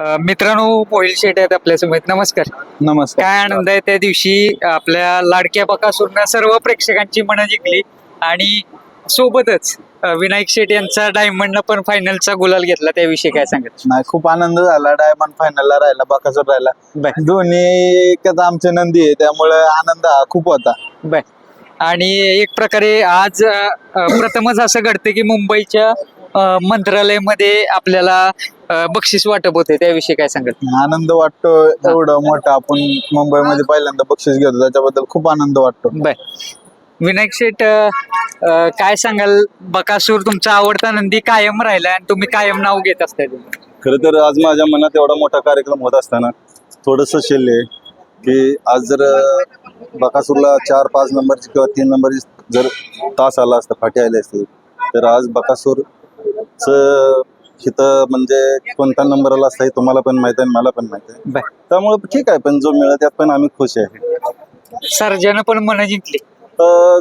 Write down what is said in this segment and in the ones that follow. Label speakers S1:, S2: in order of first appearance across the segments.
S1: मित्रांनो मोहिल शेट आहेत आपल्यासमोर नमस्कार.
S2: नमस्कार.
S1: काय आनंद आहे त्या दिवशी आपल्या लाडक्या बकासूरनं सर्व प्रेक्षकांची मनं जिंकली आणि सोबतच विनायक शेट यांचा डायमंडनं पण फायनलचा गुलाल घेतला. त्याविषयी काय सांगत
S2: नाही खूप आनंद झाला. डायमंड फायनलला राहिला बाकासूर राहिला. दोन्ही एकच आमचे नंदी आहे त्यामुळे आनंद हा खूप होता.
S1: बर. आणि एक प्रकारे आज प्रथमच असं घडतं की मुंबईच्या मंत्रालयामध्ये आपल्याला अ, बक्षीस वाटप होते त्याविषयी काय सांगत
S2: आनंद वाटतो एवढं मोठं आपण मुंबईमध्ये पहिल्यांदा बक्षीस घेतो. त्याच्याबद्दल खूप आनंद वाटतो.
S1: बर. विनायक अ, काय सांगाल? बकासूर तुमचा आवडता नंदी कायम राहिला आणि तुम्ही कायम नाव घेत असताय.
S3: खरं तर आज माझ्या मनात एवढा मोठा कार्यक्रम होत असताना थोडंसं शिल्ले की आज जर बकासूरला चार पाच नंबरची किंवा तीन नंबरची जर तास आला असता फाटी आली असती तर आज इथं म्हणजे कोणता नंबर आला असता हे तुम्हाला पण माहिती आहे मला पण माहिती आहे.
S1: बर.
S3: त्यामुळे ठीक आहे पण जो मिळत त्यात पण आम्ही खुश आहे.
S1: सर्जानं पण मन जिंकली
S3: अं,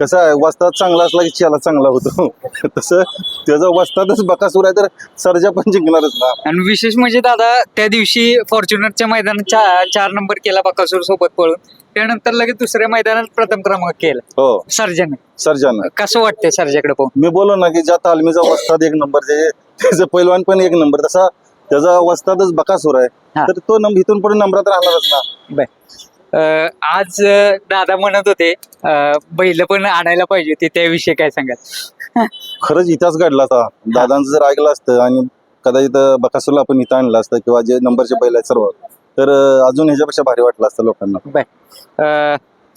S3: कसं आहे वस्ताद चांगला असला की चला चांगला होतो. तसं त्याचा वस्तादच बकासूर आहे तर सर्जा पण जिंकणारच ना.
S1: आणि विशेष म्हणजे दादा त्या दिवशी फॉर्च्युनरच्या मैदानात चा- चार नंबर केला बकासूर सोबत पळून. त्यानंतर लगेच दुसऱ्या मैदानात प्रथम क्रमांक केला.
S3: हो.
S1: सर्जन.
S3: सर्जानं.
S1: कसं वाटतंय सर्जाकडे पाहून?
S3: मी बोलो ना की ज्या तालमीचा वस्ताद एक नंबर त्याचं पैलवान पण एक नंबर तसा त्याचा वस्तादच बकासूर आहे.
S1: हा.
S3: तर तो नंब इथून पुढे नंबरात राहणारच ना.
S1: बर. अं, आज दादा म्हणत होते बैल पण आणायला पाहिजे होती त्याविषयी काय सांगाल?
S3: खरंच इतिहास घडला होता. दादांचं जर ऐकलं असतं आणि कदाचित बकासूरला आपण इथं आणलं असतं किंवा जे नंबरचे बैल आहेत सर्व तर अजून ह्याच्यापेक्षा भारी वाटलं असतं लोकांना.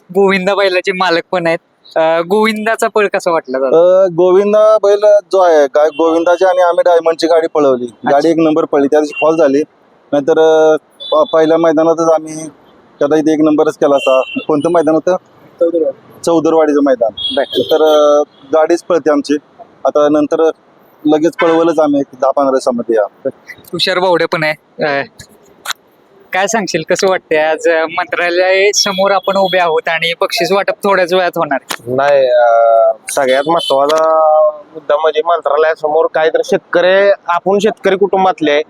S1: गोविंदा बैलाचे मालक पण आहेत. गोविंदाचा पळ कसा वाटला
S3: गोविंदा बैल जो आहे गा- गोविंदाची आणि आम्ही डायमंडची गाडी पळवली. गाडी एक नंबर पळली. त्या दिवशी फॉल झाली. नाहीतर पहिल्या मैदानातच आम्ही कदाचित एक नंबरच केला असता कोणतं मैदान होतं? चौदरवाडीचं मैदान. तर गाडीच पळते आमची. आता नंतर लगेच पळवलंच आम्ही एक दहा पंधरा दिवसामध्ये या.
S1: तुषार बावडे पण आहे. काय सांगशील? कसं वाटतंय? आज मंत्रालय समोर आपण उभे आहोत आणि बक्षीस वाटप थोड्याच वेळात होणार आहे.
S4: नाही अं, सगळ्यात महत्त्वाचा मुद्दा म्हणजे मंत्रालयासमोर काहीतरी शेतकरी आपण शेतकरी कुटुंबातले आहे.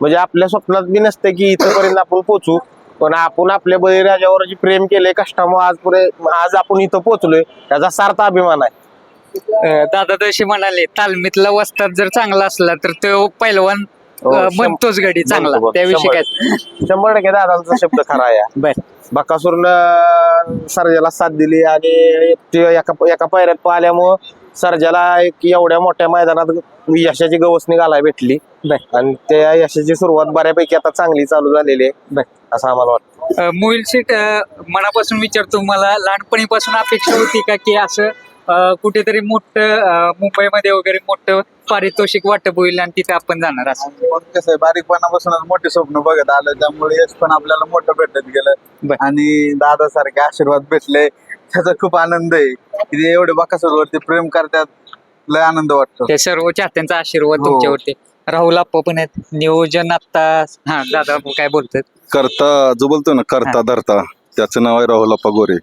S4: म्हणजे आपल्या स्वप्नात बी नसते की इथपर्यंत आपण पोहोचू. पण आपण आपल्या बळीराजावर जे प्रेम केले कष्टामुळे आज पुरे आज आपण इथं पोहोचलोय. त्याचा सार्थ अभिमान आहे.
S1: दादा तसे म्हणाले तालमीतला वस्ताद जर चांगला असला तर तो पैलवान
S4: हो,
S1: अं,
S4: शं-
S1: बनतोच गडी चांगला.
S4: बनतो, बनतो.
S1: त्याविषयी काय?
S4: शंभर शंभर टक्के दादांचा शब्द खरा आहे.
S1: बर.
S4: बकासूरनं सर्जाला साथ दिली आणि ते एका एका पायऱ्यात पाहिल्यामुळं सर्जाला एक एवढ्या मोठ्या मैदानात यशाची गवसणी घालायला भेटली. आणि त्या यशाची सुरुवात बऱ्यापैकी आता चांगली चालू झालेली आहे. असं आम्हाला वाटतं.
S1: मोहिल शेठ अं, मनापासून विचारतो मला लहानपणीपासून अपेक्षा होती का की असं कुठेतरी मोठं मुंबईमध्ये वगैरे मोठं पारितोषिक वाटप होईल आणि तिथे आपण जाणार असं?
S2: कसं आहे बारीकपणापासूनच मोठे स्वप्न बघत आलं त्यामुळे यश पण आपल्याला मोठं भेटत गेलं. आणि दादा सारखे आशीर्वाद भेटले. त्याचा खूप आनंद आहे. की ते एवढे बाकासूरवरती प्रेम करतात लय आनंद वाटतो.
S1: ते सर्व चाहत्यांचा आशीर्वाद
S2: हो.
S1: तुमच्यावरती. राहुल आप्पा पण आहेत. नियोजन आता हा दादा काय बोलतात
S3: करता जो बोलतो ना करता धरता त्याचं नाव आहे राहुल अप्पा गोरे.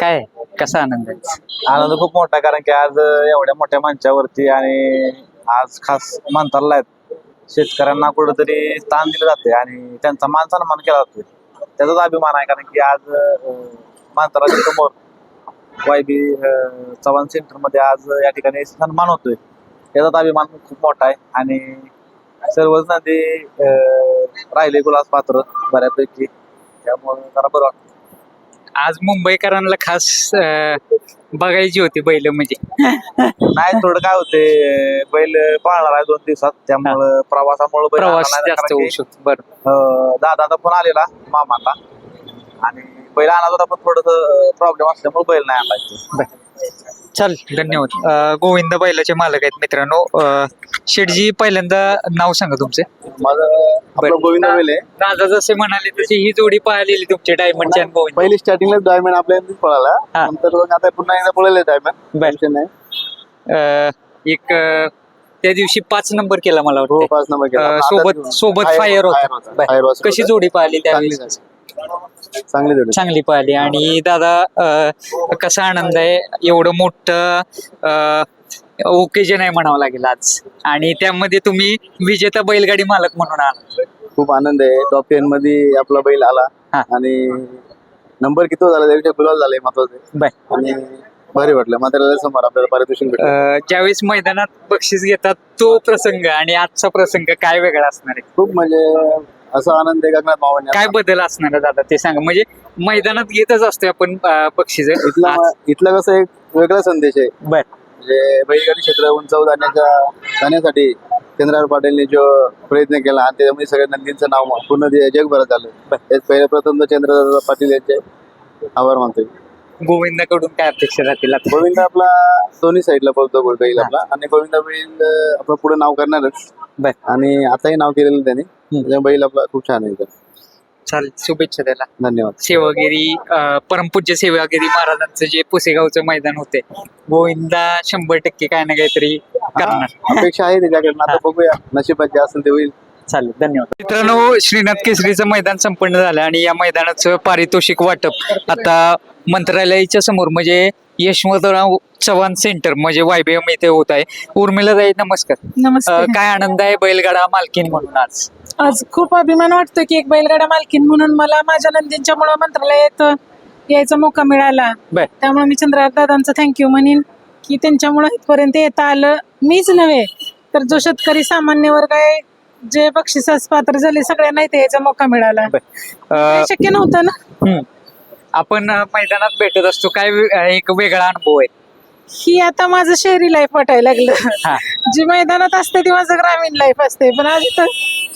S1: काय? कसा आनंद आहे?
S2: आनंद खूप मोठा कारण की आज एवढ्या मोठ्या मंचावरती आणि आज खास म्हणताला आहेत. शेतकऱ्यांना कुठेतरी स्थान दिलं जाते आणि त्यांचा मान सन्मान केला जातोय. त्याचाच अभिमान आहे कारण की आज मांतराच्या समोर वाय बी चव्हाण सेंटरमध्ये आज या ठिकाणी सन्मान होतोय. त्याचाच अभिमान खूप मोठा आहे आणि सर्वच नदी अं, राहिले गुलास पात्र बऱ्यापैकी. त्यामुळे जरा बरं वाटतं
S1: आज मुंबईकरांना खास बघायची होती बैल म्हणजे.
S2: नाही थोडं काय होते बैल पाळणार आहे दोन दिवसात त्यामुळं प्रवासामुळे बैल
S1: प्रवास
S2: आणला नाही
S1: जास्त
S2: कारण
S1: होऊ
S2: की,
S1: शकतो बरं.
S2: अं, दादाचा फोन आलेला मामाला आणि बैल आणला होता पण थोडस प्रॉब्लेम असल्यामुळे बैल नाही आणला इथे.
S1: चल. धन्यवाद. अं, गोविंद बैलाचे मालक आहेत मित्रांनो. अं, शेठजी पहिल्यांदा नाव सांगा तुमचे.
S2: माझं आपलं गोविंद
S1: दादा जसे म्हणाले तशी ही जोडी पाहिलेली तुमची डायमंडची आणि गोविंद.
S2: पहिली स्टार्टिंगला डायमंड आपल्या पळाला.
S1: हा.
S2: नंतर मग आता पुन्हा एकदा पळले डायमंड
S1: बर.
S2: टेन्शन नाही.
S1: अं, एक अं, त्या दिवशी पाच नंबर केला मला
S2: हो
S1: वाटतं
S2: पाच नंबर
S1: अं, सोबत. सोबत फायर
S2: होता,
S1: बर. कशी. जोडी पाहिली
S2: चांगली झाली. चांगली जोडी.
S1: चांगली पाहिली. आणि दादा अं, कसा आनंद आहे? एवढं मोठं ओकेजन आहे म्हणावं लागेल आज. आणि त्यामध्ये तुम्ही विजेता बैलगाडी मालक म्हणून आला.
S3: खूप आनंद आहे. टॉप टेन मध्ये आपला बैल आला.
S1: हा.
S3: आणि नंबर किती झाला? त्यापेक्षा गुलाल झालाय महत्वाचं.
S1: बर
S3: आणि भारी वाटलं. मात्र समोर आपल्याला. पारितोषिक भेटलं.
S1: अं, ज्यावेळेस मैदानात बक्षीस घेतात तो प्रसंग आणि आजचा प्रसंग काय वेगळा असणार आहे?
S3: खूप म्हणजे असा आनंद आहे गगनात
S1: काय बदल असणार आहे दादा ते सांगा. म्हणजे मैदानात घेतच असतोय आपण बक्षीस
S3: इथला इथला कसं एक वेगळा संदेश आहे.
S1: बर.
S3: म्हणजे बैलगाडी क्षेत्र उंचावर जाण्याच्या जाण्यासाठी चंद्रहार पाटीलने जो प्रयत्न केला आणि त्याच्यामध्ये सगळ्या नंदींचं नाव पूर्ण जगभरात तेच पहिले प्रथम चंद्रहार पाटील यांचे. आभार मानतोय.
S1: गोविंदाकडून काय अपेक्षा राहतील आता?
S3: गोविंद आपला दोन्ही साईडला बोलतो गोल बैल आपला. आणि गोविंदा बैल अं, आपलं पुढे नाव करणारच.
S1: बर.
S3: आणि आताही नाव केलेलं त्याने. बैल आपला खूप छान आहे इथं.
S1: चालेल शुभेच्छा त्याला.
S3: धन्यवाद.
S1: सेवागिरी अं, परमपूज्य सेवागिरी महाराजांचं जे पुसेगावचं मैदान होते गोविंदा शंभर टक्के काय ना काहीतरी करणार.
S3: अपेक्षा आहे त्याच्याकडनं. आता बघूया. नशिबात जे असेल ते होईल.
S1: चालेल धन्यवाद. मित्रांनो श्रीनाथ केसरीचं मैदान संपन्न झालं आणि या मैदानाचं पारितोषिक वाटप आता मंत्रालयाच्या समोर म्हणजे यशवंतराव चव्हाण सेंटर म्हणजे वायबीएम इथे होत आहे. उर्मिला ताई नमस्कार.
S5: नमस्ते
S1: अं, काय आनंद आहे बैलगाडा मालकीन म्हणून आज?
S5: आज खूप अभिमान वाटतो की एक बैलगाडा मालकीन म्हणून मला माझ्या नंदींच्यामुळे मंत्रालयात यायचा मौका मिळाला.
S1: बर.
S5: त्यामुळे मी चंद्रहार दादांचं थँक्यू म्हणेन की त्यांच्यामुळे इथपर्यंत येता आलं. मीच नव्हे तर जो शेतकरी सामान्य वर्ग आहे जे बक्षिसास पात्र झाले सगळ्यांना इथे यायचा मौका मिळाला.
S1: अं,
S5: शक्य नव्हतं ना?
S1: हम्म. आपण अं, मैदानात भेटत असतो. काय वे- एक वेगळा अनुभव आहे?
S5: ही आता माझं शहरी लाईफ वाटायला
S1: हा.
S5: लागलं जी मैदानात असते ती माझं ग्रामीण लाईफ असते. पण आज इथं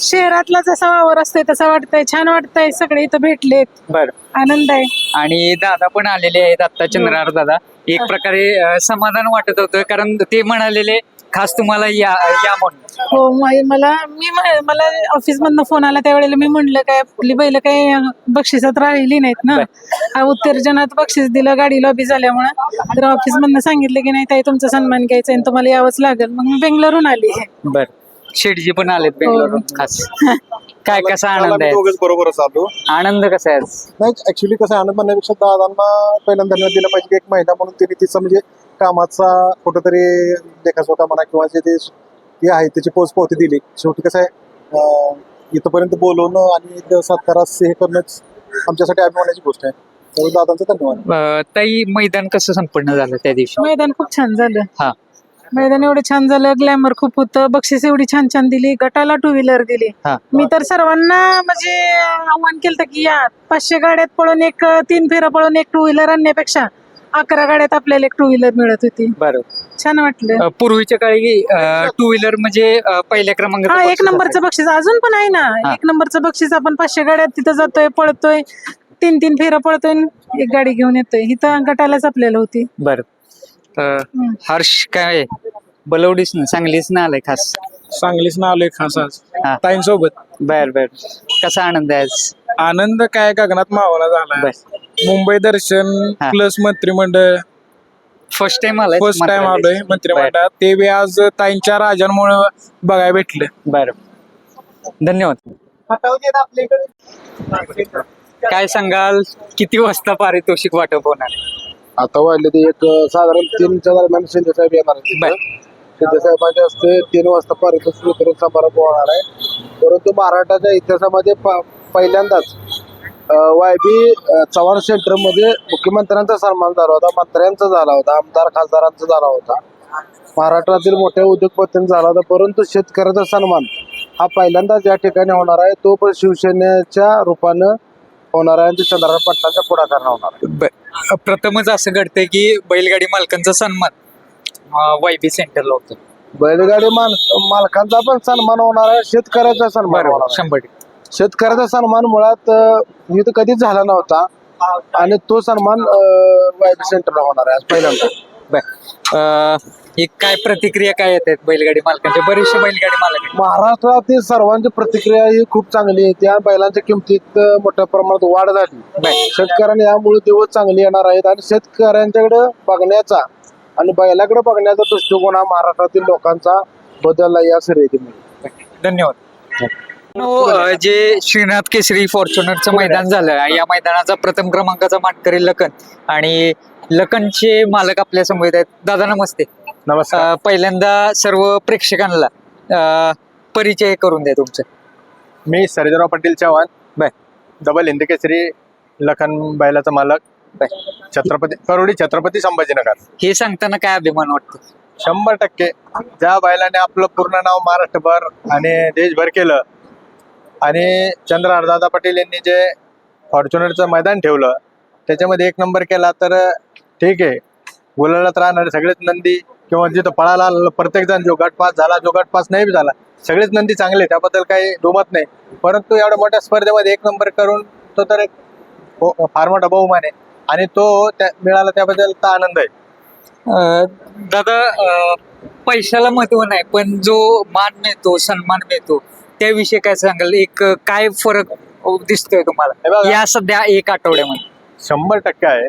S5: शहरातला जसा वावर असतोय तसा वाटतंय. छान वाटतंय. सगळे इथं भेटलेत.
S1: बर.
S5: आनंद आहे.
S1: आणि दादा पण आलेले आहेत. आता चंद्रहार दादा. एक प्रकारे अं, समाधान वाटत होतं. कारण ते म्हणालेले खास तुम्हाला या या म्हणून.
S5: हो म- मला मी मला ऑफिस मधनं फोन आला त्यावेळेला मी म्हणलं काय आपली बैल काय बक्षिसात राहिली नाहीत ना? हा उत्तेजनात बक्षीस दिलं गाडी लॉबी झाल्यामुळं. तर ऑफिस मधनं सांगितलं की नाही ताई तुमचा सन्मान घ्यायचा आणि तुम्हाला यावंच लागेल. मग मी बेंगलोरहून आली.
S1: बर. शेटजी पण आलेत बेंगलोरून खास. काय कसा आनंद आहे?
S6: दोघेच बरोबरच आलो
S1: आनंद कसा आहे आज?
S6: नाही ऍक्च्युली कसं आहे, आनंद म्हणण्यापेक्षा दादांना पहिल्यांदा धन्यवाद दिला पाहिजे की एक महिला म्हणून त्यांनी तिचं म्हणजे कामाचा कुठंतरी लेखाजोखा म्हणा किंवा जे ते हे आहे त्याची पोच पावती दिली. शेवटी कसं आहे अं, इथंपर्यंत बोलवणं आणि सत्कारास हे करणंच आमच्यासाठी अभिमानाची गोष्ट आहे. त्यामुळे दादांचा धन्यवाद.
S1: ताई मैदान कसं संपन्न झालं त्या दिवशी?
S5: मैदान खूप छान झालं.
S1: हा.
S5: मैदान एवढं छान झालं ग्लॅमर खूप होतं. बक्षीस एवढी छान छान दिली गटाला टू व्हीलर दिली.
S1: हा.
S5: मी तर सर्वांना म्हणजे आव्हान केलं की या पाचशे गाड्यात पळून एक तीन फेरा पळून एक टू व्हीलर आणण्यापेक्षा अकरा गाड्यात आपल्याला एक टू व्हीलर मिळत होती.
S1: बरं
S5: छान वाटलं.
S1: पूर्वीच्या काळी टू व्हीलर म्हणजे अं, पहिल्या
S5: हा
S1: क्रमांकाचं
S5: एक नंबरचं बक्षीस अजून पण आहे ना.
S1: हा.
S5: एक नंबरचं बक्षीस आपण पाचशे गाड्यात तिथं जातोय पळतोय. तीन तीन फेरा पळतोय आणि एक गाडी घेऊन येतोय. इथं गटालाच आपल्याला होती.
S1: बर. हर्ष काय बलवडीच ना सांगलीच ना आलाय खास?
S7: सांगलीच ना आलोय खास आज.
S1: हा.
S7: ताईंसोबत.
S1: बर बर. कसा आनंद आहे आज?
S7: आनंद काय गगनात मावला झाला.
S1: बर.
S7: मुंबई दर्शन
S1: हा.
S7: प्लस मंत्रिमंडळ.
S1: फर्स्ट टाइम आलाय
S7: फर्स्ट टाइम आलोय मंत्रिमंडळात. ते बी आज ताईंच्या राजांमुळे बघायला भेटलं.
S1: बर. धन्यवाद. काय सांगाल? किती वाजता पारितोषिक वाटप होणार?
S6: आता वाढले ते एक साधारण तीनच्या दरम्यान शिंदे साहेब येणार
S1: बर.
S6: शिंदे साहेबांच्या हस्ते तीन वाजता पारितोषिक वितरण समारंभ होणार आहे. परंतु महाराष्ट्राच्या इतिहासामध्ये प- पहिल्यांदाच वाय बी चव्हाण सेंटरमध्ये मुख्यमंत्र्यांचा सन्मान झाला होता मंत्र्यांचा झाला होता आमदार खासदारांचा झाला होता. महाराष्ट्रातील मोठ्या उद्योगपतींचा झाला होता परंतु शेतकऱ्याचा सन्मान हा पहिल्यांदाच या ठिकाणी होणार आहे. तो पण शिवसेनेच्या रूपानं होणार आहे आणि चंद्रकांत पाटलांच्या पुढाकारानं होणार आहे.
S1: प्रथमच असं घडतंय की बैलगाडी मालकांचा सन्मान वायबी सेंटरला होतो.
S6: बैलगाडी मालकांचा पण सन्मान होणार आहे शेतकऱ्याचा सन्मान होणार.
S1: शंभर
S6: शेतकऱ्याचा सन्मान मुळात इथं कधीच झाला नव्हता. आणि तो सन्मान वायबी सेंटरला होणार आहे आज पहिल्यांदा.
S1: बर. ही काय प्रतिक्रिया काय येत आहेत बैलगाडी मालकांच्या बरेचसे बैलगाडी मालक
S6: महाराष्ट्रातील सर्वांची प्रतिक्रिया ही खूप चांगली आहे. त्या बैलांच्या किमतीत मोठ्या प्रमाणात वाढ झाली. शेतकऱ्यांना यामुळे दिवस चांगले येणार आहेत आणि शेतकऱ्यांच्याकडे बघण्याचा आणि बैलाकडे बघण्याचा दृष्टिकोन हा महाराष्ट्रातील लोकांचा बदलला या शर्यतीमुळे
S1: धन्यवाद. नो, अं, जे श्रीनाथ केसरी फॉर्च्युनरचं मैदान झालं या मैदानाचा प्रथम क्रमांकाचा मानकरी लखन. आणि लखनचे मालक आपल्यासमोर आहेत. दादा नमस्ते.
S8: नमस्कार.
S1: पहिल्यांदा सर्व प्रेक्षकांना परिचय करून द्या तुमचा.
S8: मी सर्जेराव पाटील चव्हाण.
S1: बर.
S8: डबल हिंदी केसरी लखन बैलाचा मालक.
S1: बर.
S8: छत्रपती करोडी छत्रपती संभाजीनगर.
S1: हे सांगताना काय अभिमान वाटतो?
S8: शंभर टक्के. ज्या बैलाने आपलं पूर्ण नाव महाराष्ट्रभर आणि देशभर केलं आणि चंद्र दादा पाटील यांनी जे फॉर्च्युनरचं मैदान ठेवलं त्याच्यामध्ये एक नंबर केला तर ठीक आहे. गुलालात राहणारे सगळेच नंदी किंवा जिथं पळाला आलेलं प्रत्येक जण जो गट पास झाला जो गट पास नाही झाला. सगळेच नंदी चांगले त्याबद्दल काही दुमत नाही. परंतु एवढ्या मोठ्या स्पर्धेमध्ये एक नंबर करून तो तर एक हो- फार मोठा बहुमान आहे. आणि तो त्या मिळाला त्याबद्दल तर आनंद आहे.
S1: दादा पैशाला महत्त्व नाही पण जो मान मिळतो सन्मान मिळतो त्याविषयी काय सांगाल? एक काय फरक दिसतोय तुम्हाला. या सध्या एक आठवड्यामध्ये.
S8: शंभर टक्के आहे.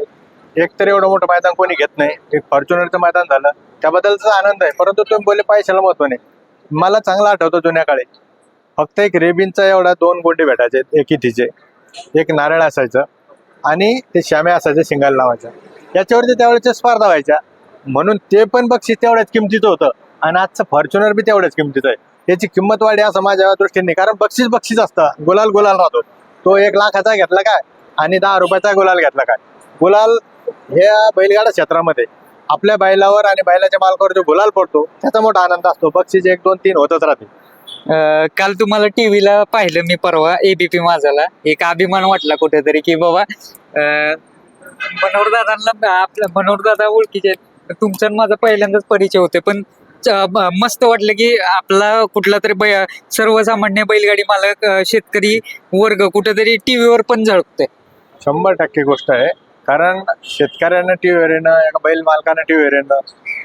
S8: एक तर एवढं मोठं मैदान कोणी घेत नाही. एक फॉर्च्युनरचं मैदान झालं. त्याबद्दलचा आनंद आहे. परंतु तुम्ही बोलले पैशाला महत्त्व नाही. मला चांगला आठवतो जुन्या काळी. फक्त एक रेबिनचा एवढा दोन गोंडे भेटायचे एक इथीचे. एक नारळ असायचं आणि ते श्यामे असायचं शिंगाला लावायचं याच्यावरती त्यावेळेच्या स्पर्धा व्हायच्या. म्हणून ते पण बक्षीस तेवढ्याच किमतीचं होतं. आणि आजचं फॉर्च्युनर बी तेवढ्याच किमतीचं आहे. त्याची किंमत वाढी असं माझ्या दृष्टीने. कारण बक्षीस बक्षीस असतं. गुलाल गुलाल राहतो. तो एक लाखाचा घेतला काय? आणि दहा रुपयाचा गुलाल घेतला काय? गुलाल ह्या बैलगाडा क्षेत्रामध्ये आपल्या बैलावर आणि बैलाच्या मालकावर जो गुलाल पडतो त्याचा मोठा आनंद असतो. बक्षीस एक दोन तीन होतच राहते.
S1: अं, काल तुम्हाला टीव्हीला पाहिलं मी परवा एबीपी माझाला. एक अभिमान वाटला कुठेतरी की बाबा अं, मनोहर आपल्या मनोहरदादा ओळखीचे आहेत. तुमचा आणि माझा पहिल्यांदाच परिचय होते पण मस्त वाटलं की आपला कुठला तरी बै सर्वसामान्य बैलगाडी मालक शेतकरी वर्ग कुठेतरी टीव्हीवर पण झळकतोय.
S8: शंभर टक्के गोष्ट आहे. कारण शेतकऱ्यांना टी व्हीवर येणं बैल मालकांना टीव्हीवर येणं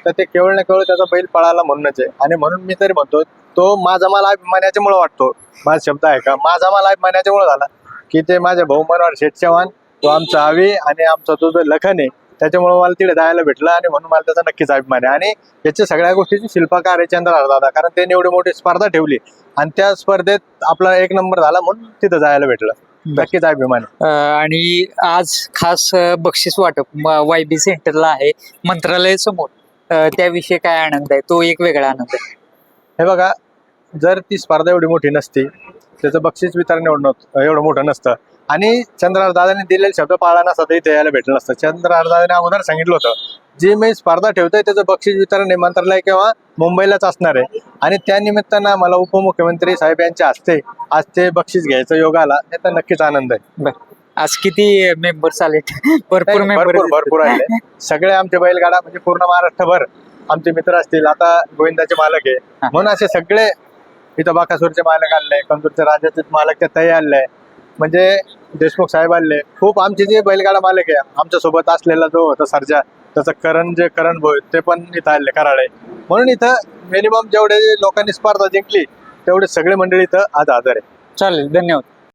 S8: तर ते केवळ ना केवळ त्याचा बैल पळाला म्हणूनच आहे. आणि म्हणून मी तरी म्हणतो तो माझा मला अभिमानाच्यामुळे वाटतो. माझा शब्द आहे का? माझा मला अभिमानाच्यामुळे झाला. की ते माझ्या भाऊ मनोहर शेठ चव्हाण तो आमचा आवी आणि आमचा तो जो लखन आहे त्याच्यामुळे मला तिकडे जायला भेटलं आणि म्हणून मला त्याचा नक्कीच अभिमान आहे. आणि याच्या सगळ्या गोष्टीची शिल्पकार आहे चंद्रहार दादा कारण त्यांनी एवढी मोठी स्पर्धा ठेवली. आणि त्या स्पर्धेत आपला एक नंबर झाला म्हणून तिथं जायला भेटलं. नक्कीच अभिमान
S1: आणि आज खास बक्षीस वाटप वाय बी सेंटरला आहे मंत्रालय समोर. त्याविषयी काय आनंद आहे? तो एक वेगळा आनंद आहे.
S8: हे बघा जर ती स्पर्धा एवढी मोठी नसती त्याचं बक्षीस वितरण एवढं नव्हतं एवढं मोठं नसतं आणि चंद्रहार दादाने दिलेले शब्द पाळला नसता तरी ते यायला भेटलं नसतं. चंद्रहार दादाने अगोदर सांगितलं होतं जे मी स्पर्धा ठेवतोय त्याचं बक्षीस वितरण हे मंत्रालय किंवा मुंबईलाच असणार आहे. आणि त्या निमित्तानं मला उपमुख्यमंत्री साहेब यांच्या हस्ते आज ते बक्षीस घ्यायचं योग आला त्याचा नक्कीच आनंद आहे.
S1: आज किती मेंबर्स आले? भरपूर
S8: भरपूर भरपूर आले. सगळे आमचे बैलगाडा म्हणजे पूर्ण महाराष्ट्रभर आमचे मित्र असतील. आता गोविंदाचे मालक आहे. म्हणून असे सगळे इथं बाकासूरचे मालक आले कंदूरचे राजाचे मालक ते तई आले म्हणजे देशमुख साहेब आले खूप आमचे जे बैलगाडा मालक आहे आमच्यासोबत असलेला जो होता सरजा त्याचं करण जे करण भोय ते पण इथं आले कराळे म्हणून इथं मिनिमम जेवढे लोकांनी स्पर्धा जिंकली तेवढे सगळे मंडळी इथं आज हजर आहे
S1: चालेल धन्यवाद.